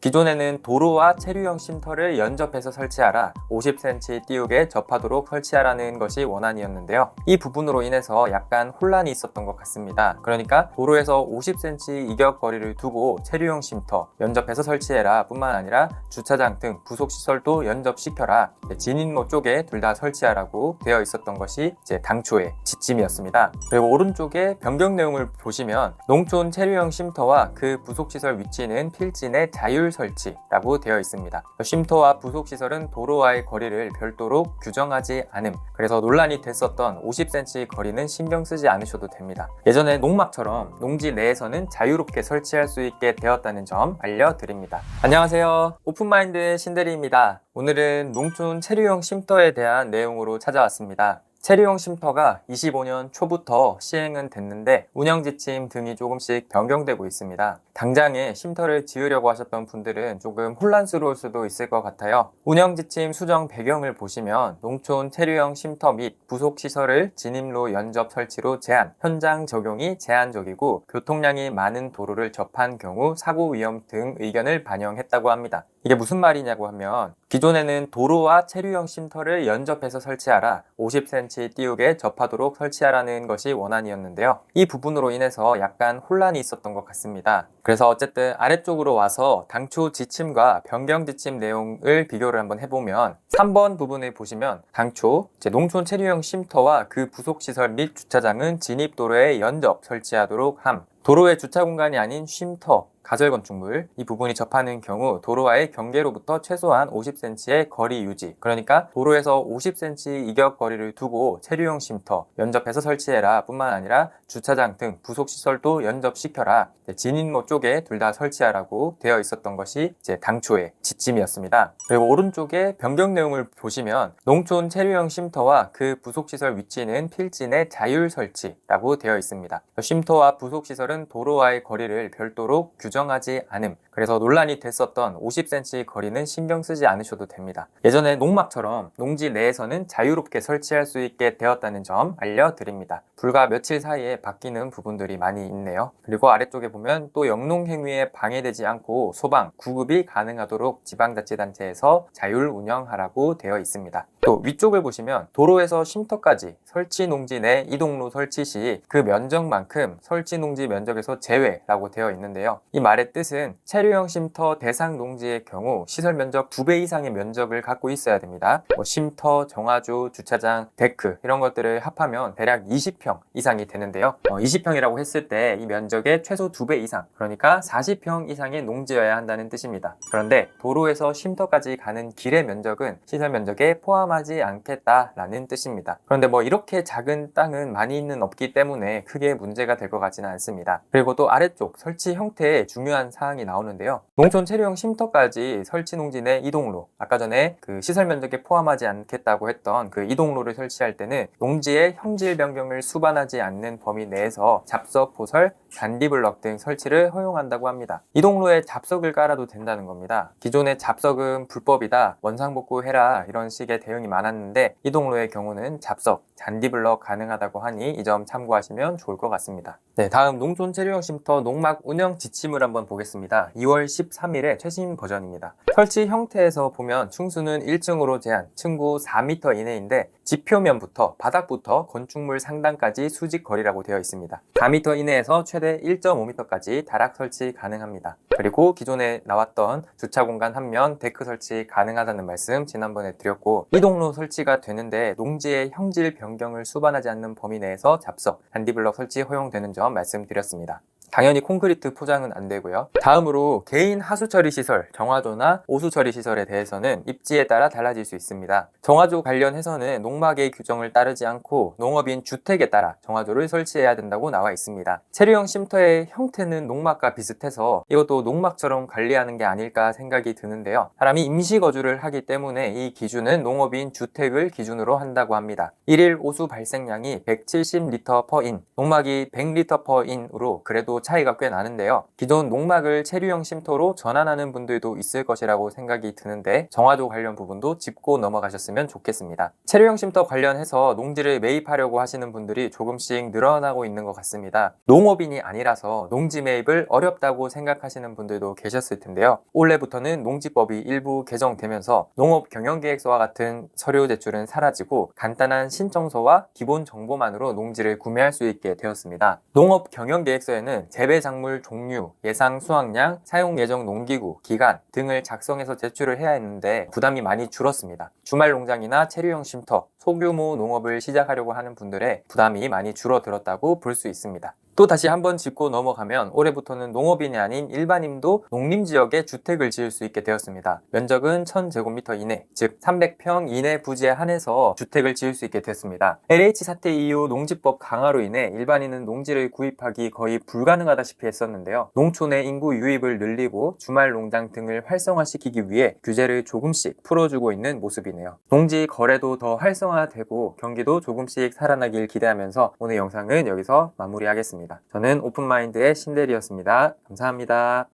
기존에는 도로와 체류형 쉼터를 연접해서 설치하라 50cm 띄우게 접하도록 설치하라는 것이 원안이었는데요. 이 부분으로 인해서 약간 혼란이 있었던 것 같습니다. 그러니까 도로에서 50cm 이격 거리를 두고 체류형 쉼터 연접해서 설치해라 뿐만 아니라 주차장 등 부속시설도 연접시켜라 진입로 쪽에 둘 다 설치하라고 되어 있었던 것이 이제 당초의 지침이었습니다. 그리고 오른쪽에 변경 내용을 보시면 농촌 체류형 쉼터와 그 부속시설 위치는 필진의 자율 설치라고 되어 있습니다. 쉼터와 부속시설은 도로와의 거리를 별도로 규정하지 않음. 그래서 논란이 됐었던 50cm 거리는 신경 쓰지 않으셔도 됩니다. 예전에 농막처럼 농지 내에서는 자유롭게 설치할 수 있게 되었다는 점 알려드립니다. 안녕하세요. 오픈마인드 신대리입니다. 오늘은 농촌 체류형 쉼터에 대한 내용으로 찾아왔습니다. 체류형 쉼터가 25년 초부터 시행은 됐는데 운영 지침 등이 조금씩 변경되고 있습니다. 당장에 쉼터를 지으려고 하셨던 분들은 조금 혼란스러울 수도 있을 것 같아요. 운영 지침 수정 배경을 보시면 농촌 체류형 쉼터 및 부속 시설을 진입로 연접 설치로 제한, 현장 적용이 제한적이고 교통량이 많은 도로를 접한 경우 사고 위험 등 의견을 반영했다고 합니다. 이게 무슨 말이냐고 하면 기존에는 도로와 체류형 쉼터를 연접해서 설치하라 50cm 띄우게 접하도록 설치하라는 것이 원안이었는데요. 이 부분으로 인해서 약간 혼란이 있었던 것 같습니다. 그래서 어쨌든 아래쪽으로 와서 당초 지침과 변경 지침 내용을 비교를 한번 해보면 3번 부분을 보시면 당초 농촌 체류형 쉼터와 그 부속 시설 및 주차장은 진입 도로에 연접 설치하도록 함. 도로의 주차 공간이 아닌 쉼터, 가절 건축물 이 부분이 접하는 경우 도로와의 경계로부터 최소한 50cm의 거리 유지. 그러니까 도로에서 50cm 이격 거리를 두고 체류용 쉼터 연접해서 설치해라 뿐만 아니라 주차장 등 부속 시설도 연접시켜라. 진입로 쪽에 둘 다 설치하라고 되어 있었던 것이 이제 당초의 지침이었습니다. 그리고 오른쪽에 변경 내용을 보시면 농촌 체류용 쉼터와 그 부속 시설 위치는 필진의 자율 설치라고 되어 있습니다. 쉼터와 부속 시설은 도로와의 거리를 별도로 규정하지 않음. 그래서 논란이 됐었던 50cm 거리는 신경 쓰지 않으셔도 됩니다. 예전에 농막처럼 농지 내에서는 자유롭게 설치할 수 있게 되었다는 점 알려드립니다. 불과 며칠 사이에 바뀌는 부분들이 많이 있네요. 그리고 아래쪽에 보면 또 영농 행위에 방해되지 않고 소방, 구급이 가능하도록 지방자치단체에서 자율 운영하라고 되어 있습니다. 또 위쪽을 보시면 도로에서 쉼터까지 설치 농지 내 이동로 설치 시 그 면적만큼 설치 농지 면적 에서 제외라고 되어 있는데요. 이 말의 뜻은 체류형 쉼터 대상 농지의 경우 시설 면적 2배 이상의 면적을 갖고 있어야 됩니다. 뭐 쉼터, 정화조, 주차장, 데크 이런 것들을 합하면 대략 20평 이상이 되는데요. 어, 20평이라고 했을 때 이 면적의 최소 2배 이상 그러니까 40평 이상의 농지여야 한다는 뜻입니다. 그런데 도로에서 쉼터까지 가는 길의 면적은 시설 면적에 포함하지 않겠다라는 뜻입니다. 그런데 뭐 이렇게 작은 땅은 많이는 없기 때문에 크게 문제가 될 것 같지는 않습니다. 그리고 또 아래쪽 설치 형태에 중요한 사항이 나오는데요. 농촌 체류형 쉼터까지 설치 농지 내 이동로 아까 전에 그 시설 면적에 포함하지 않겠다고 했던 그 이동로를 설치할 때는 농지의 형질 변경을 수반하지 않는 범위 내에서 잡석, 포설, 잔디블럭 등 설치를 허용한다고 합니다. 이동로에 잡석을 깔아도 된다는 겁니다. 기존의 잡석은 불법이다, 원상복구 해라 이런 식의 대응이 많았는데 이동로의 경우는 잡석, 잔디블럭 가능하다고 하니 이 점 참고하시면 좋을 것 같습니다. 네, 다음 농촌 체류형 쉼터 농막 운영 지침을 한번 보겠습니다. 2월 13일의 최신 버전입니다. 설치 형태에서 보면 충수는 1층으로 제한, 층고 4m 이내인데 지표면부터 바닥부터 건축물 상단까지 수직 거리라고 되어 있습니다. 4m 이내에서 최대 1.5m까지 다락 설치 가능합니다. 그리고 기존에 나왔던 주차 공간 한 면 데크 설치 가능하다는 말씀 지난번에 드렸고 이동로 설치가 되는데 농지의 형질 변경을 수반하지 않는 범위 내에서 잡석, 잔디블럭 설치 허용되는 점 말씀드렸습니다. 당연히 콘크리트 포장은 안 되고요. 다음으로 개인 하수 처리 시설, 정화조나 오수 처리 시설에 대해서는 입지에 따라 달라질 수 있습니다. 정화조 관련해서는 농막의 규정을 따르지 않고 농업인 주택에 따라 정화조를 설치해야 된다고 나와 있습니다. 체류형 쉼터의 형태는 농막과 비슷해서 이것도 농막처럼 관리하는 게 아닐까 생각이 드는데요. 사람이 임시 거주를 하기 때문에 이 기준은 농업인 주택을 기준으로 한다고 합니다. 1일 오수 발생량이 170리터 퍼 인, 농막이 100리터 퍼 인으로 그래도 차이가 꽤 나는데요. 기존 농막을 체류형 쉼터로 전환하는 분들도 있을 것이라고 생각이 드는데 정화조 관련 부분도 짚고 넘어가셨으면 좋겠습니다. 체류형 쉼터 관련해서 농지를 매입하려고 하시는 분들이 조금씩 늘어나고 있는 것 같습니다. 농업인이 아니라서 농지 매입을 어렵다고 생각하시는 분들도 계셨을 텐데요. 올해부터는 농지법이 일부 개정되면서 농업 경영계획서와 같은 서류 제출은 사라지고 간단한 신청서와 기본 정보만으로 농지를 구매할 수 있게 되었습니다. 농업 경영계획서에는 재배 작물 종류, 예상 수확량, 사용 예정 농기구, 기간 등을 작성해서 제출을 해야 했는데 부담이 많이 줄었습니다. 주말 농장이나 체류형 쉼터, 소규모 농업을 시작하려고 하는 분들의 부담이 많이 줄어들었다고 볼 수 있습니다. 또 다시 한 번 짚고 넘어가면 올해부터는 농업인이 아닌 일반인도 농림 지역에 주택을 지을 수 있게 되었습니다. 면적은 1000제곱미터 이내, 즉 300평 이내 부지에 한해서 주택을 지을 수 있게 됐습니다. LH 사태 이후 농지법 강화로 인해 일반인은 농지를 구입하기 거의 불가능하다시피 했었는데요. 농촌의 인구 유입을 늘리고 주말 농장 등을 활성화시키기 위해 규제를 조금씩 풀어주고 있는 모습이네요. 농지 거래도 더 활성화되고 경기도 조금씩 살아나길 기대하면서 오늘 영상은 여기서 마무리하겠 저는 오픈마인드의 신대리였습니다. 감사합니다.